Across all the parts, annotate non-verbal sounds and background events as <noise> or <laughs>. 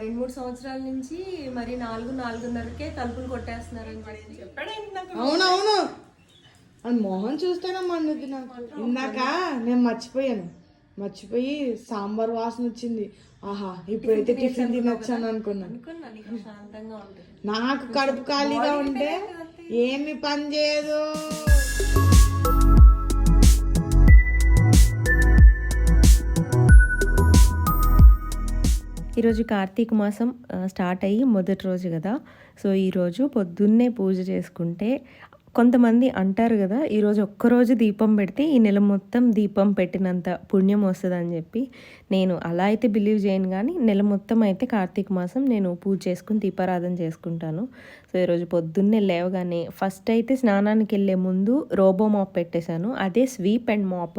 రెండు మూడు సంవత్సరాల నుంచి మరి నాలుగు నాలుగున్నరకే తలుపులు కొట్టేస్తున్నారని చెప్పి. చెప్పాడేంటి నాకు అవునవును. అది మోహన్ చూస్తేనే మండుద్ది నాకు. ఇందాక నేను మర్చిపోయాను. మర్చిపోయి సాంబార్ వాసన వచ్చింది. ఆహా ఇప్పుడైతే టిఫిన్ తినొచ్చాను అనుకున్నాను నాకు కడుపు ఖాళీగా ఉంటే ఏమి పని చేయదు. ఈరోజు కార్తీక మాసం స్టార్ట్ అయ్యి మొదటి రోజు కదా. సో ఈరోజు పొద్దున్నే పూజ చేసుకుంటే కొంతమంది అంటారు కదా ఈరోజు ఒక్కరోజు దీపం పెడితే ఈ నెల మొత్తం దీపం పెట్టినంత పుణ్యం వస్తుందని చెప్పి. నేను అలా అయితే బిలీవ్ చేయను కానీ నెల మొత్తం అయితే కార్తీక మాసం నేను పూజ చేసుకుని దీపారాధన చేసుకుంటాను. సో ఈరోజు పొద్దున్నే లేవగానే ఫస్ట్ అయితే స్నానానికి వెళ్ళే ముందు రోబో మాప్ పెట్టేశాను. అదే స్వీప్ అండ్ మాప్.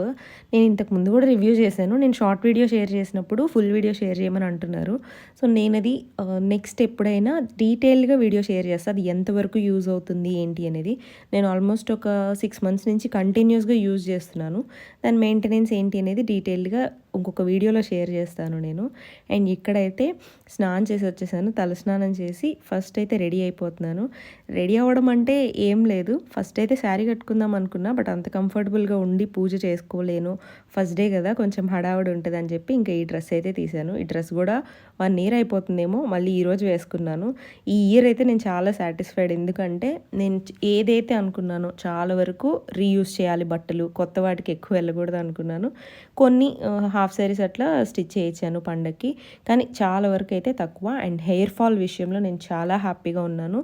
నేను ఇంతకు ముందు కూడా రివ్యూ చేశాను. నేను షార్ట్ వీడియో షేర్ చేసినప్పుడు ఫుల్ వీడియో షేర్ చేయమని అంటున్నారు. సో నేను అది నెక్స్ట్ ఎప్పుడైనా డీటెయిల్గా వీడియో షేర్ చేస్తాను అది ఎంతవరకు యూజ్ అవుతుంది ఏంటి అనేది నేను ఆల్మోస్ట్ ఒక సిక్స్ మంత్స్ నుంచి కంటిన్యూస్గా యూజ్ చేస్తున్నాను. దాని మెయింటెనెన్స్ ఏంటి అనేది డీటెయిల్గా ఇంకొక వీడియోలో షేర్ చేస్తాను నేను. అండ్ ఇక్కడైతే స్నానం చేసి వచ్చేసాను. తల స్నానం చేసి ఫస్ట్ అయితే రెడీ అయిపోతున్నాను. రెడీ అవ్వడం అంటే ఏం లేదు. ఫస్ట్ అయితే శారీ కట్టుకుందాం అనుకున్నా బట్ అంత కంఫర్టబుల్గా ఉండి పూజ చేసుకోలేను. ఫస్ట్ డే కదా కొంచెం హడావుడి ఉంటుంది అని చెప్పి ఇంకా ఈ డ్రెస్ అయితే తీశాను. ఈ డ్రెస్ కూడా వన్ ఇయర్ అయిపోతుందేమో మళ్ళీ ఈరోజు వేసుకున్నాను. ఈ ఇయర్ అయితే నేను చాలా సాటిస్ఫైడ్. ఎందుకంటే నేను ఏదైతే అనుకున్నానో చాలా వరకు రీయూస్ చేయాలి బట్టలు. కొత్త వాటికి ఎక్కువ వెళ్ళకూడదు అనుకున్నాను. కొన్ని హాఫ్ శారీస్ అట్లా స్టిచ్ చేయించాను పండక్కి. కానీ చాలా వరకు అయితే తక్కువ. అండ్ హెయిర్ ఫాల్ విషయంలో నేను చాలా హ్యాపీగా ఉన్నాను.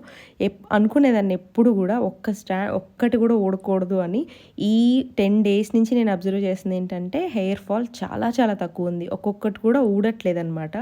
ఎప్ అనుకునేదాన్ని ఎప్పుడు కూడా ఒక్క స్టా ఒక్కటి కూడా ఊడకూడదు అని ఈ టెన్ డేస్ నుంచి నేను అబ్జర్వ్ చేసింది ఏంటంటే హెయిర్ ఫాల్ చాలా చాలా తక్కువ ఉంది. ఒక్కొక్కటి కూడా ఊడట్లేదు అనమాట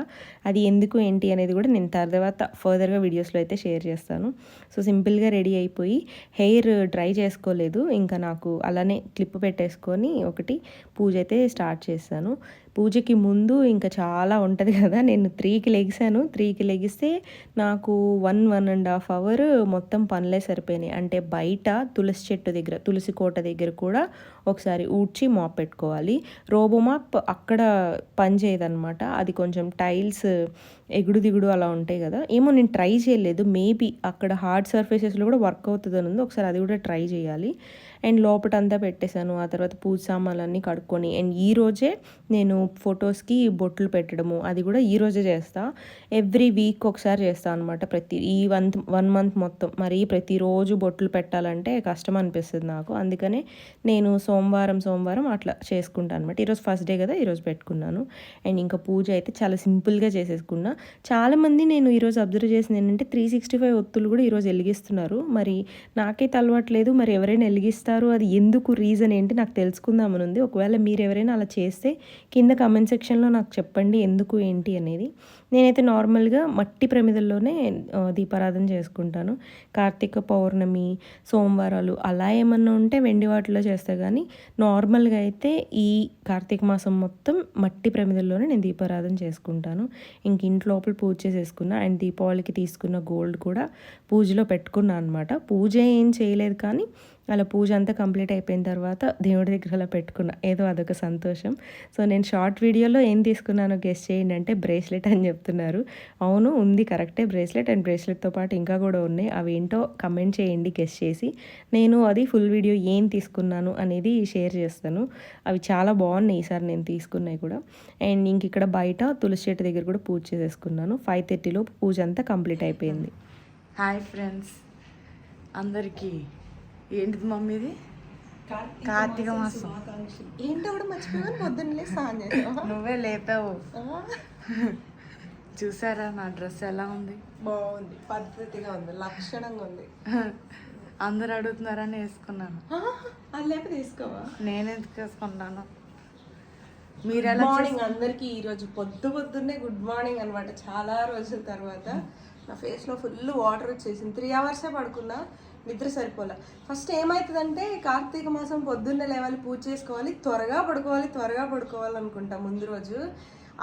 అది ఎందుకు ఏంటి అనేది కూడా నేను తర్వాత ఫర్దర్గా వీడియోస్లో అయితే షేర్ చేస్తాను. సో సింపుల్గా రెడీ అయిపోయి హెయిర్ డ్రై చేసుకోలేదు. ఇంకా నాకు అలానే క్లిప్ పెట్టేసుకొని ఒకటి పూజ అయితే స్టార్ట్ చేశాను. పూజకి ముందు ఇంకా చాలా ఉంటుంది కదా. నేను త్రీకి లెగిసాను. త్రీకి లెగిస్తే నాకు one one and half hour మొత్తం పనులే సరిపోయినాయి. అంటే బయట తులసి చెట్టు దగ్గర తులసి కోట దగ్గర కూడా ఒకసారి ఊడ్చి మాప్ పెట్టుకోవాలి. రోబో మాప్ అక్కడ పనిచేయదనమాట అది కొంచెం టైల్స్ ఎగుడు దిగుడు అలా ఉంటాయి కదా. ఏమో నేను ట్రై చేయలేదు. మేబీ అక్కడ హార్డ్ సర్ఫేసెస్లో కూడా వర్క్ అవుతుంది అని ఉంది ఒకసారి అది కూడా ట్రై చేయాలి. అండ్ లోపటంతా పెట్టేశాను. ఆ తర్వాత పూజ సామాన్లన్నీ కడుక్కొని అండ్ ఈ రోజే నేను ఫొటోస్కి బొట్లు పెట్టడము అది కూడా ఈ రోజే చేస్తా. ఎవ్రీ వీక్ ఒకసారి చేస్తాను అనమాట ప్రతి ఈ వన్ వన్ మంత్ మొత్తం. మరి ప్రతిరోజు బొట్లు పెట్టాలంటే కష్టం అనిపిస్తుంది నాకు. అందుకనే నేను సోమవారం సోమవారం అట్లా చేసుకుంటాను అనమాట ఈరోజు ఫస్ట్ డే కదా ఈరోజు పెట్టుకున్నాను. అండ్ ఇంకా పూజ అయితే చాలా సింపుల్గా చేసేసుకున్నా. చాలామంది నేను ఈరోజు అబ్జర్వ్ చేసింది ఏంటంటే త్రీ సిక్స్టీ ఫైవ్ ఒత్తులు కూడా ఈరోజు వెలిగిస్తున్నారు. మరి నాకైతే అలవాట్లేదు మరి ఎవరైనా వెలిగిస్తారు అది ఎందుకు రీజన్ ఏంటి నాకు తెలుసుకుందామని ఉంది. ఒకవేళ మీరు ఎవరైనా అలా చేస్తే కింద కమెంట్ సెక్షన్లో నాకు చెప్పండి ఎందుకు ఏంటి అనేది. నేనైతే నార్మల్గా మట్టి ప్రమిదల్లోనే దీపారాధన చేసుకుంటాను. కార్తీక పౌర్ణమి సోమవారాలు అలా ఏమన్నా ఉంటే వెండి వాటిలో చేస్తే కానీ నార్మల్గా అయితే ఈ కార్తీక మాసం మొత్తం మట్టి ప్రమిదల్లోనే నేను దీపారాధన చేసుకుంటాను. ఇంక ఇంటి లోపల పూజ చేసేసుకున్నా అండ్ దీపావళికి తీసుకున్న గోల్డ్ కూడా పూజలో పెట్టుకున్నా అనమాట పూజ ఏం చేయలేదు కానీ అలా పూజ అంతా కంప్లీట్ అయిపోయిన తర్వాత దేవుడి దగ్గర అలా పెట్టుకున్నా. ఏదో అదొక సంతోషం. సో నేను షార్ట్ వీడియోలో ఏం తీసుకున్నానో గెస్ చేయండి అంటే బ్రేస్లెట్ అని చెప్తున్నారు. అవును ఉంది. కరెక్టే. బ్రేస్లెట్ అండ్ బ్రేస్లెట్తో పాటు ఇంకా కూడా ఉన్నాయి. అవి ఏంటో కమెంట్ చేయండి గెస్ చేసి. నేను అది ఫుల్ వీడియో ఏం తీసుకున్నాను అనేది షేర్ చేస్తాను. అవి చాలా బాగున్నాయి ఈసారి నేను తీసుకున్నాయి కూడా. అండ్ ఇంక ఇక్కడ బయట తులసి చెట్టు దగ్గర కూడా పూజ చేసేసుకున్నాను. ఫైవ్ థర్టీలో పూజ అంతా కంప్లీట్ అయిపోయింది. Hi friends. అందరికీ ఏంటిది మమ్మీది కార్తీక మాసం. ఏంటో కూడా మర్చిపోయాను పొద్దున్నే స్నానం చేసావా? నువ్వే లేపావు. చూసారా నా డ్రెస్ ఎలా ఉంది? బాగుంది. పద్ధతిగా ఉంది. లక్షణంగా ఉంది. అందరు అడుగుతున్నారని వేసుకున్నాను. అది లేక తీసుకోవా నేను ఎందుకు వేసుకుంటాను? మీరు ఎలా మార్నింగ్ అందరికి ఈ రోజు పొద్దు పొద్దున్నే గుడ్ మార్నింగ్ అన్నమాట. చాలా రోజుల తర్వాత నా ఫేస్లో ఫుల్ వాటర్ వచ్చేసింది. త్రీ అవర్సే పడుకున్నా. నిద్ర సరిపోలే. ఫస్ట్ ఏమవుతుందంటే కార్తీక మాసం పొద్దున్నే లేవాలి పూజ చేసుకోవాలి త్వరగా పడుకోవాలి త్వరగా పడుకోవాలి అనుకుంటా ముందు రోజు.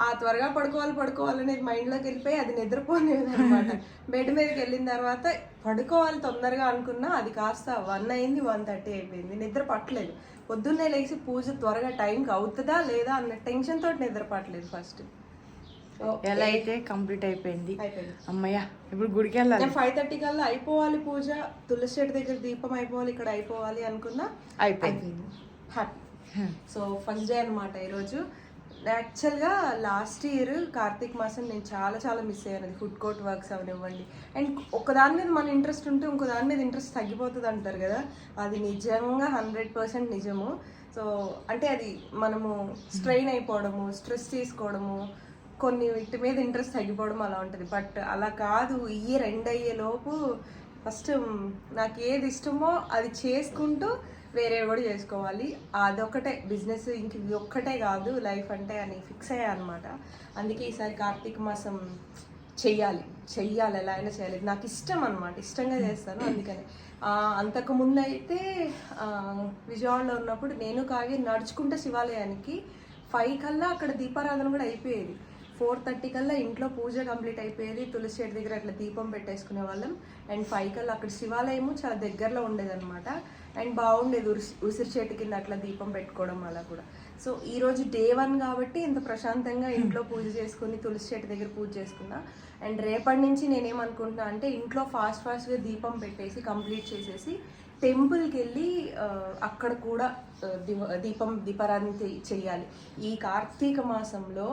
ఆ త్వరగా పడుకోవాలి పడుకోవాలి అనేది మైండ్లోకి వెళ్ళిపోయి అది నిద్రపోలేదు అనమాట బెడ్ మీదకి వెళ్ళిన తర్వాత పడుకోవాలి తొందరగా అనుకున్నా అది కాస్త వన్ అయింది వన్ థర్టీ అయిపోయింది. నిద్ర పట్టలేదు. పొద్దున్నే లేచి పూజ త్వరగా టైంకి అవుతుందా లేదా అన్న టెన్షన్ తోటి నిద్ర పట్టలేదు ఫస్ట్. ఎలా అయితే కంప్లీట్ అయిపోయింది. అమ్మయ్య ఇప్పుడు గుడికి వెళ్ళాలి. ఫైవ్ థర్టీ కల్లా అయిపోవాలి పూజ. తులసి చెట్టు దగ్గర దీపం అయిపోవాలి ఇక్కడ అయిపోవాలి అనుకున్నా అయిపోయింది. హ్యాపీ సో ఫస్ట్ డే అనమాట ఈరోజు యాక్చువల్గా లాస్ట్ ఇయర్ కార్తీక మాసం నేను చాలా చాలా మిస్ అయ్యాను. అది ఫుడ్ కోర్ట్ వర్క్స్ అవనివ్వండి. అండ్ ఒక దాని మీద మన ఇంట్రెస్ట్ ఉంటే ఇంకో దాని మీద ఇంట్రెస్ట్ తగ్గిపోతుంది అంటారు కదా. అది నిజంగా హండ్రెడ్ పర్సెంట్ నిజము. సో అంటే అది మనము స్ట్రెయిన్ అయిపోవడము స్ట్రెస్ తీసుకోవడము కొన్ని వీటి మీద ఇంట్రెస్ట్ తగ్గిపోవడం అలా ఉంటుంది బట్ అలా కాదు ఇయర్ ఎండ్ లోపు ఫస్ట్ నాకు ఏది ఇష్టమో అది చేసుకుంటూ వేరే కూడా చేసుకోవాలి. అదొకటే బిజినెస్ ఇంక ఇది ఒక్కటే కాదు లైఫ్ అంటే అని ఫిక్స్ అయ్యా అనమాట అందుకే ఈసారి కార్తీక మాసం చెయ్యాలి. చెయ్యాలి ఎలా అయినా చేయాలి నాకు ఇష్టం అనమాట ఇష్టంగా చేస్తాను అందుకని. అంతకుముందు అయితే విజయవాడలో ఉన్నప్పుడు నేను కాగి నడుచుకుంటే శివాలయానికి ఫైవ్ కల్లా అక్కడ దీపారాధన కూడా అయిపోయేది. ఫోర్ థర్టీ కల్లా ఇంట్లో పూజ కంప్లీట్ అయిపోయేది. తులసి చెట్టు దగ్గర అట్లా దీపం పెట్టేసుకునే వాళ్ళం. అండ్ ఫైవ్ కల్లా అక్కడ శివాలయము చాలా దగ్గరలో ఉండేదన్నమాట. అండ్ బాగుండేది ఉసి ఉసిరి చెట్టు కింద అట్లా దీపం పెట్టుకోవడం అలా కూడా. సో ఈ రోజు డే వన్ కాబట్టి ఇంత ప్రశాంతంగా ఇంట్లో పూజ చేసుకుని తులసి చెట్టు దగ్గర పూజ చేసుకున్నా. అండ్ రేపటి నుంచి నేనేమనుకుంటున్నా అంటే ఇంట్లో ఫాస్ట్ ఫాస్ట్గా దీపం పెట్టేసి కంప్లీట్ చేసేసి టెంపుల్కి వెళ్ళి అక్కడ కూడా దీపం దీపారాధన చేయాలి ఈ కార్తీక మాసంలో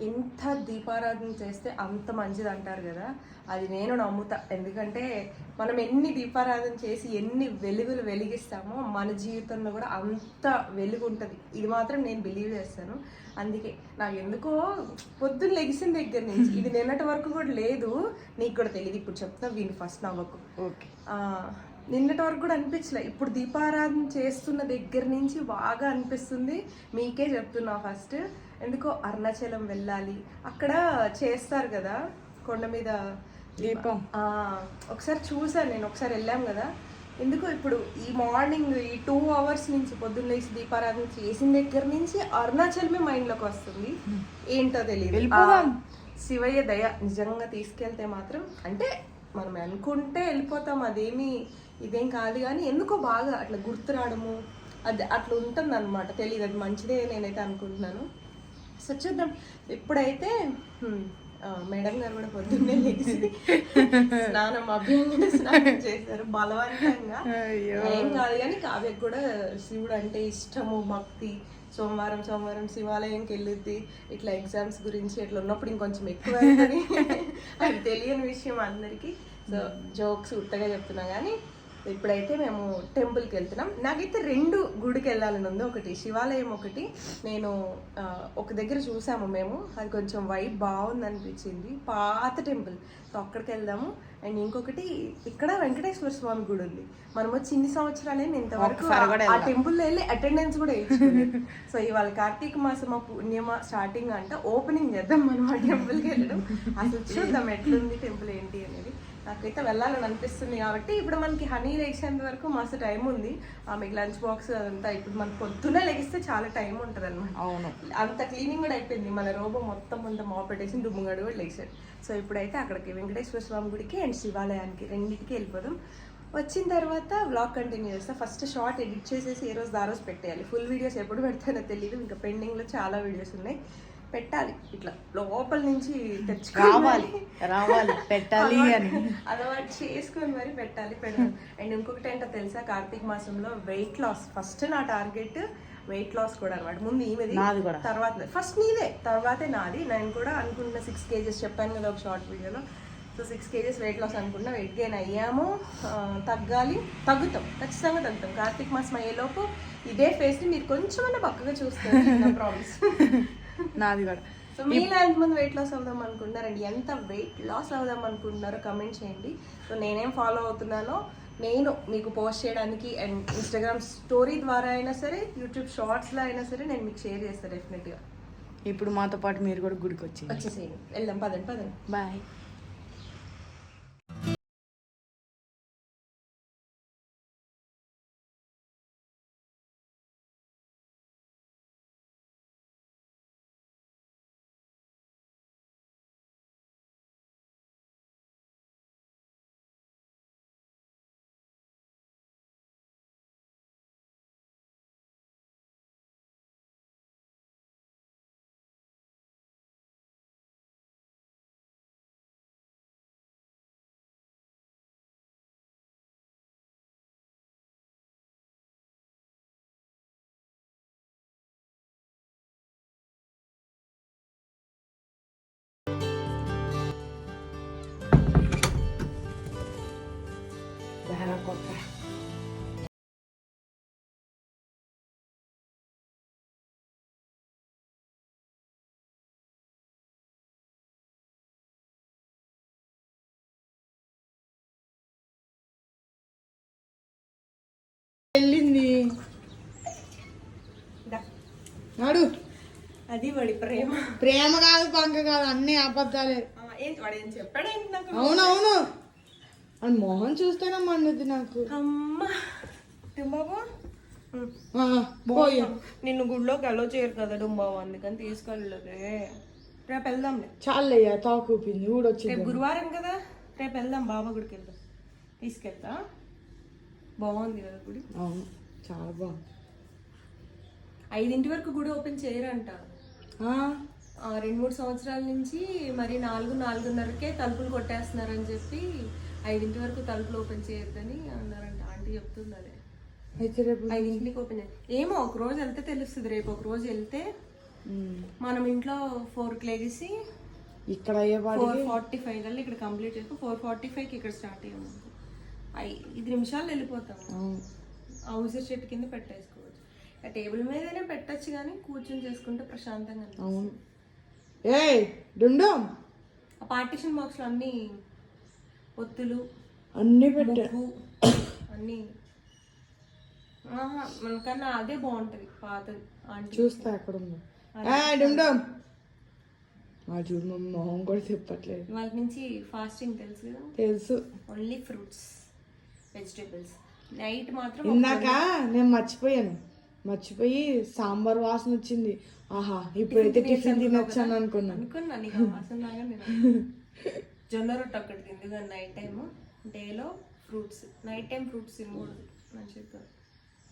ఎంత దీపారాధన చేస్తే అంత మంచిది అంటారు కదా. అది నేను నమ్ముతా. ఎందుకంటే మనం ఎన్ని దీపారాధన చేసి ఎన్ని వెలుగులు వెలిగిస్తామో మన జీవితంలో కూడా అంత వెలుగు ఉంటుంది. ఇది మాత్రం నేను బిలీవ్ చేస్తాను. అందుకే నాకు ఎందుకో పొద్దున్న లెగిసిన దగ్గర నుంచి ఇది నిన్నటి వరకు కూడా లేదు. నీకు కూడా తెలియదు ఇప్పుడు చెప్తా వీని ఫస్ట్ నవ్వకు. ఓకే నిన్నటి వరకు కూడా అనిపించలే. ఇప్పుడు దీపారాధన చేస్తున్న దగ్గర నుంచి బాగా అనిపిస్తుంది. మీకే చెప్తున్నా ఫస్ట్. ఎందుకో అరుణాచలం వెళ్ళాలి. అక్కడ చేస్తారు కదా కొండ మీద దీపం. ఒకసారి చూసాను నేను. ఒకసారి వెళ్ళాం కదా. ఎందుకు ఇప్పుడు ఈ మార్నింగ్ ఈ టూ అవర్స్ నుంచి పొద్దున్న లేచి దీపారాధన చేసిన దగ్గర నుంచి అరుణాచలమే మైండ్లోకి వస్తుంది. ఏంటో తెలియదు శివయ్య దయ నిజంగా తీసుకెళ్తే మాత్రం అంటే మనం అనుకుంటే వెళ్ళిపోతాం. అదేమి ఇదేం కాదు కానీ ఎందుకో బాగా అట్లా గుర్తు రావడము అది అట్లా ఉంటుంది అనమాట తెలియదు అది మంచిదే నేనైతే అనుకుంటున్నాను. సో చూద్దాం. ఇప్పుడైతే మేడం గారు కూడా పొద్దున్నే లేచి స్నానం అభ్యంగా స్నానం చేశారు బలవంతంగా. ఏం కాదు కానీ కావ్యకు కూడా శివుడు అంటే ఇష్టము భక్తి. సోమవారం సోమవారం శివాలయంకి వెళ్ళిద్ది. ఇట్లా ఎగ్జామ్స్ గురించి ఇట్లా ఉన్నప్పుడు ఇంకొంచెం ఎక్కువ <laughs> అది తెలియని విషయం అందరికీ. సో జోక్స్ ఉత్తగా చెప్తున్నా కానీ ఇప్పుడైతే మేము టెంపుల్కి వెళ్తున్నాం. నాకైతే రెండు గుడికి వెళ్ళాలని ఉంది. ఒకటి శివాలయం ఒకటి. నేను ఒక దగ్గర చూసాము మేము. అది కొంచెం వైబ్ బాగుంది అనిపించింది పాత టెంపుల్. సో అక్కడికి వెళ్దాము అండ్ ఇంకొకటి ఇక్కడ వెంకటేశ్వర స్వామి గుడి ఉంది. మనం వచ్చి ఇన్ని సంవత్సరాలే ఇంతవరకు ఆ- టెంపుల్లో వెళ్ళి అటెండెన్స్ కూడా వేయించుకోలేదు <laughs> సో ఇవాళ కార్తీక మాసం పుణ్యమ స్టార్టింగ్ అంట. ఓపెనింగ్ చేద్దాం మనం ఆ టెంపుల్కి వెళ్ళడం. అసలు చూద్దాం ఎట్లుంది టెంపుల్ ఏంటి అనేది. నాకైతే వెళ్ళాలని అనిపిస్తుంది కాబట్టి ఇప్పుడు మనకి హనీ లేచేంత వరకు మస్తు టైం ఉంది. ఆమెకి లంచ్ బాక్స్ అదంతా ఇప్పుడు మనకు పొద్దున్నే లెగిస్తే చాలా టైం ఉంటుంది అనమాట అవును. అంత క్లీనింగ్ కూడా అయిపోయింది. మన రోబో మొత్తం అంత మాప్ పెట్టేసి డుమ్ముగాడు కూడా లేచాడు. సో ఇప్పుడైతే అక్కడికి వెంకటేశ్వర స్వామి గుడికి అండ్ శివాలయానికి రెండింటికి వెళ్ళిపోదాం. వచ్చిన తర్వాత వ్లాగ్ కంటిన్యూ చేస్తా. ఫస్ట్ షార్ట్ ఎడిట్ చేసేసి ఏ రోజు ఆ రోజు పెట్టేయాలి. ఫుల్ వీడియోస్ ఎప్పుడు పెడతానో తెలియదు ఇంకా పెండింగ్లో చాలా వీడియోస్ ఉన్నాయి. పెట్టాలి. ఇట్లా లోపల నుంచి తెచ్చుకోవాలి రావాలి రావాలి పెట్టాలి అని. అలవాటు చేసుకొని మరి పెట్టాలి పెట్టాలి. అండ్ ఇంకొకటి ఏంటో తెలుసా కార్తీక మాసంలో వెయిట్ లాస్ ఫస్ట్ నా టార్గెట్ వెయిట్ లాస్ కూడా అనమాట ముందు ఈమెది నాది కూడా. తర్వాత ఫస్ట్ నీదే తర్వాతే నాది. నేను కూడా అనుకుంటున్న సిక్స్ కేజెస్ చెప్పాను కదా ఒక షార్ట్ వీడియోలో so six KGs weight loss అనుకున్నా వెయిట్ గెయిన్ అయ్యాము. తగ్గాలి. తగ్గుతాం ఖచ్చితంగా తగ్గుతాం. కార్తీక మాసం అయ్యేలోపు ఇదే ఫేస్ని మీరు కొంచెమన్నా పక్కగా చూస్తారు నా ప్రామిస్ నాది కూడా. సో మీలో ఎంతమంది వెయిట్ లాస్ అవుదాం అనుకుంటున్నారండి ఎంత వెయిట్ లాస్ అవుదాం అనుకుంటున్నారో కమెంట్ చేయండి. సో నేనేం ఫాలో అవుతున్నానో నేను మీకు పోస్ట్ చేయడానికి అండ్ ఇన్స్టాగ్రామ్ స్టోరీ ద్వారా అయినా సరే యూట్యూబ్ షార్ట్స్లో అయినా సరే నేను మీకు షేర్ చేస్తాను డెఫినెట్గా ఇప్పుడు మాతో పాటు మీరు కూడా గుడికి వచ్చింది వచ్చేసేయండి. వెళ్దాం పదండి పదండి. బాయ్ వెళ్ళింది. నాడు. అది వాడి ప్రేమ. ప్రేమ కాదు పంక కాదు అన్ని అబద్ధాలే. ఆ, ఏంటి వాడు ఏం చెప్పాడేంటి నాకు అవునవును అని మొహం చూస్తేనే మండుద్ది నాకు. అమ్మా. బాబు నిన్ను గుడిలోకి అలో చేయరు కదా డుంబాబు అందుకని తీసుకెళ్ళలేదే రేపు వెళ్దాంలే. చాలయ్యా తాకూపింది రేపు ఊడొచ్చింది. గురువారం కదా? రేపు వెళ్దాం బాబా గుడికి వెళ్దాం తీసుకెళ్తా. బాగుంది కదా గుడి? అవును చాలా బాగుంది ఐదింటి వరకు గుడి ఓపెన్ చేయరంట. రెండు మూడు సంవత్సరాల నుంచి మరి నాలుగు నాలుగున్నరకే తలుపులు కొట్టేస్తున్నారని చెప్పి ఐదింటి వరకు తలుపులు ఓపెన్ చేయొద్దని అన్నారంట. ఆంటీ చెప్తుంది అదే. అయితే రేపు ఐదింటికి ఓపెన్ ఏమో ఒక రోజు వెళ్తే తెలుస్తుంది. రేపు ఒక రోజు వెళ్తే మనం ఇంట్లో ఫోర్కి లెగిసి ఇక్కడ ఫోర్ ఫార్టీ ఫైవ్ కల్లా ఇక్కడ కంప్లీట్ చేసుకుని ఫోర్ ఫార్టీ ఫైవ్కి ఇక్కడ స్టార్ట్ అయ్యాము. ఐదు నిమిషాలు వెళ్ళిపోతాము. అవును. హౌస్ చెట్టు కింద పెట్టేసుకోవచ్చు. ఆ టేబుల్ మీదనే పెట్టచ్చు కానీ కూర్చొని చేసుకుంటే ప్రశాంతంగా. అవును. ఏయ్ డుండు. ఆ పార్టిషన్ బాక్స్లో అన్ని ఒత్తులు అన్ని పెట్టా. అన్ని. మనకన్నా అదే బాగుంటది పాతది ఆంటీ. చూస్తా ఎక్కడ ఉందో ఏ చూడు మొహం కూడా చెప్పట్లేదు. వాళ్ళ నుంచి ఫాస్టింగ్ తెలుసు కదా? తెలుసు. Only fruits. వెజిటేబుల్స్ నైట్ మాత్రం ఇందాక నేను మర్చిపోయాను. మర్చిపోయి సాంబార్ వాసన వచ్చింది. ఆహా ఇప్పుడైతే టిఫిన్ తినొచ్చాను అనుకున్నాను అనుకున్నా. నీకు వాసన లాగా నేను. జొన్న రొట్టె ఒకటి తింది. కానీ నైట్ టైం డేలో ఫ్రూట్స్ నైట్ టైం ఫ్రూట్స్ తినకూడదు మంచిగా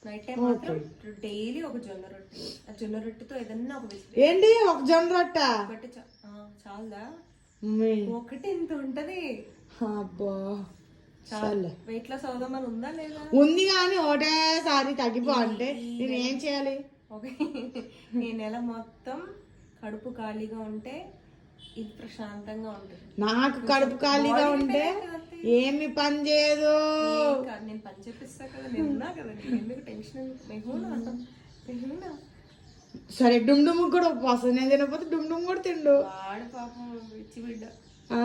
నైట్ టైం మాత్రం డైలీ ఒక జొన్న రొట్టె. ఆ జొన్న రొట్టెతో ఏదన్నా ఒక ఏంటి? ఒక జొన్న రొట్ట? ఒకటి చాలదా? ఒకటి ఇంత ఉంటది. అబ్బా. సర్లే. వెయిట్ లాస్ అవుదామని ఉందా లేదా? ఉంది కానీ ఒకటేసారి తగ్గిపో అంటే నేను ఏం చేయాలి? ఓకే. ఈ నెల మొత్తం కడుపు ఖాళీగా ఉంటే ఇది ప్రశాంతంగా ఉంటుంది. నాకు కడుపు ఖాళీగా ఉంటే ఏమి పని చేయదు. నేను పని చెప్పిస్తా కదా నేను ఉన్నా కదా ఎందుకు టెన్షన్ మెహూనా మెహూనా? సరే డుమ్ డుమ్ కూడా ఉపవాసం. నేను తినకపోతే డుమ్ డుమ్ కూడా తిండు. వాడు పాపం ఇచ్చి బిడ్డ. ఆ?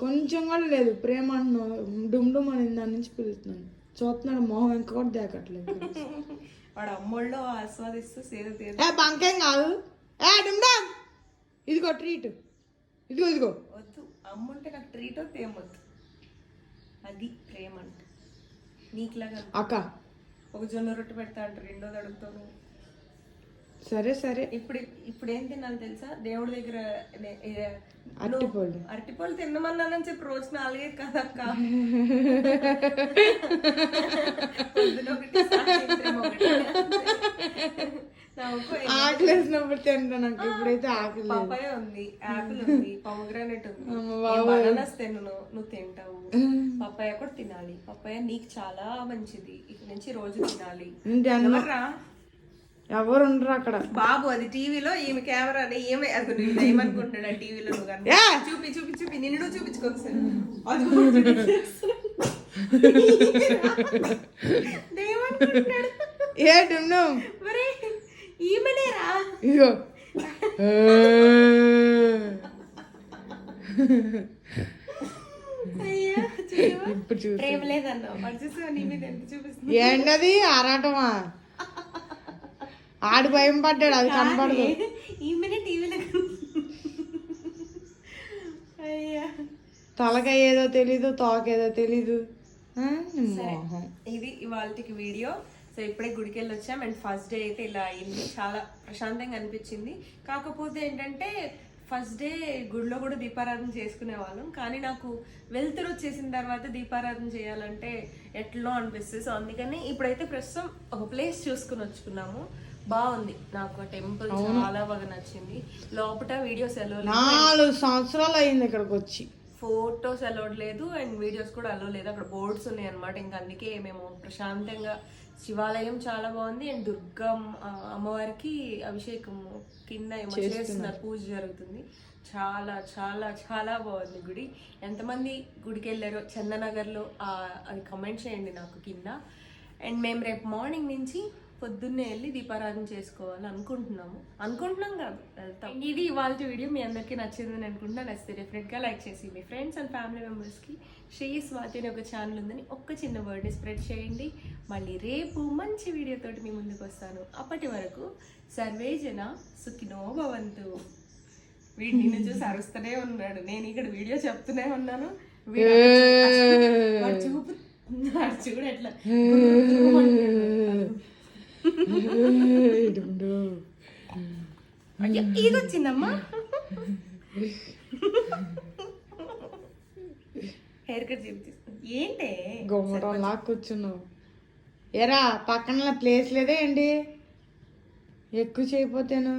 కొంచెం కూడా లేదు. ప్రేమ అంటున్నావు డుమ్ డుమ్ అని దాని నుంచి పిలుస్తున్నాను. చూస్తున్నాడు మొహం ఇంకా కూడా దేకట్లేదు. వాడు అమ్మోళ్ళు ఆస్వాదిస్తూ సేద తీరు. ఏ బంకేం కాదు. ఏ డుమ్ డుమ్. ఇదిగో ట్రీట్ ఇదిగో ఇదిగో. వద్దు. అమ్ముంటే నాకు ట్రీట్ వద్దు ఏమొద్దు అది ప్రేమ అంటే. నీకులాగా అక్క. ఒక జొన్న రొట్టె పెడతా అంటే రెండోది అడుగుతాను సరే సరే. ఇప్పుడు ఇప్పుడు ఏం తినాలి తెలుసా? దేవుడి దగ్గర అరటిపళ్ళు. అరటిపళ్ళు తిన్నమన్నానని చెప్పి రోజు నాలుగైదు కదక్క. పొద్దున ఒకటి సాయంత్రం ఒకటి. నవ్వుకో ఆకలి వేసినప్పుడు తింటాను నాకు ఇప్పుడైతే ఆకలి పపాయ ఉంది యాపిల్ ఉంది పొమగ్రానెట్ ఉంది. తిన్ను నువ్వు తింటావు. <laughs> పపాయ కూడా తినాలి. పపాయ నీకు చాలా మంచిది. ఇక నుంచి రోజు తినాలి? ఎవరు ఉండరు అక్కడ? బాబు అది టీవీలో ఈమె కెమెరా ఏమే అది ఏమనుకుంటున్నాడు టీవీలో! చూపి చూపి చూపి నిన్ను చూపించుకోవచ్చు అది కూడా ఏమనుకుంటున్నాడు ఏ డుమ్ డుమ్ మరి ఈమెనేరా చూసావా? ఇప్పుడు చూసి. ఏంటది? ఆరాటమా? ఆడు భయం పడ్డాడు అది కనపడదు ఈమెనే టీవీలో అయ్యా. తలకాయ ఏదో తెలీదు. తోకేదో తెలీదు. ఇది ఇవాళకి వీడియో. సో ఇప్పుడే గుడికి వెళ్ళి వచ్చాం అండ్ ఫస్ట్ డే అయితే ఇలా అయింది. చాలా ప్రశాంతంగా అనిపించింది. కాకపోతే ఏంటంటే ఫస్ట్ డే గుడిలో కూడా దీపారాధన చేసుకునే వాళ్ళం కానీ నాకు వెళ్తురు వచ్చేసిన తర్వాత దీపారాధన చేయాలంటే ఎట్లో అనిపిస్తుంది. సో అందుకని ఇప్పుడైతే ప్రస్తుతం ఒక ప్లేస్ చూసుకుని వచ్చుకున్నాము. బాగుంది. నాకు టెంపుల్ చాలా బాగా నచ్చింది. లోపల వీడియోస్ ఎలా నాలుగు సంవత్సరాలు అయింది ఇక్కడికి వచ్చి ఫోటోస్ అలౌడ్ లేదు అండ్ వీడియోస్ కూడా అలో లేదు. అక్కడ బోర్డ్స్ ఉన్నాయి అనమాట ఇంకా అందుకే మేము ప్రశాంతంగా శివాలయం చాలా బాగుంది. అండ్ దుర్గం అమ్మవారికి అభిషేకం కింద ఏమో చేస్తున్నారు. పూజ జరుగుతుంది. చాలా చాలా చాలా బాగుంది గుడి. ఎంతమంది గుడికి వెళ్ళారో చందనగర్లో అది కమెంట్ చేయండి నాకు కింద. అండ్ మేము రేపు మార్నింగ్ నుంచి పొద్దున్నే వెళ్ళి దీపారాధన చేసుకోవాలి అనుకుంటున్నాము అనుకుంటున్నాం కాదు వెళ్తాం ఇది ఇవాళ వీడియో మీ అందరికీ నచ్చిందని అనుకుంటున్నా నచ్చితే డెఫినెట్గా లైక్ చేసి మీ ఫ్రెండ్స్ అండ్ ఫ్యామిలీ మెంబర్స్కి శ్రీ స్వాతి అనే ఒక ఛానల్ ఉందని ఒక్క చిన్న వర్డ్ని స్ప్రెడ్ చేయండి మళ్ళీ రేపు మంచి వీడియోతోటి మీ ముందుకు వస్తాను అప్పటి వరకు సర్వే జన సుఖినో భవంతు వీడు నిన్ను చూసి అరుస్తూనే ఉన్నాడు నేను ఇక్కడ వీడియో చెప్తూనే ఉన్నాను చూపు వాడు చూడు ఎట్లా అయ్యో ఇది వచ్చిందమ్మా. హెయిర్ కట్ ఏంటే? గుమ్మటంలా కూర్చున్నావు ఏరా పక్కన ప్లేస్ లేదే ఏంటి? ఎక్కువ చేయపోతేను?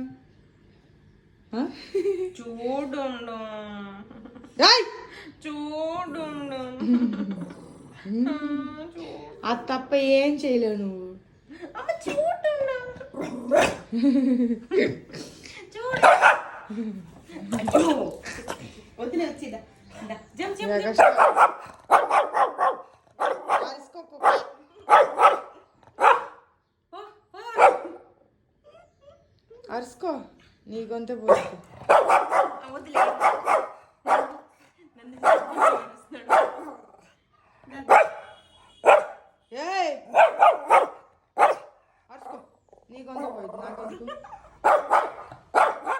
చూడు! <laughs> చూడు. అది తప్ప ఏం చేయలేవు నువ్వు. అమ్మ చూడు చూడు వదిలే వచ్చిదా జమ్ జమ్ ఎగస్ట్రా. అరుసుకో నీ గొంతే పోసుకో వదిలే నన్ను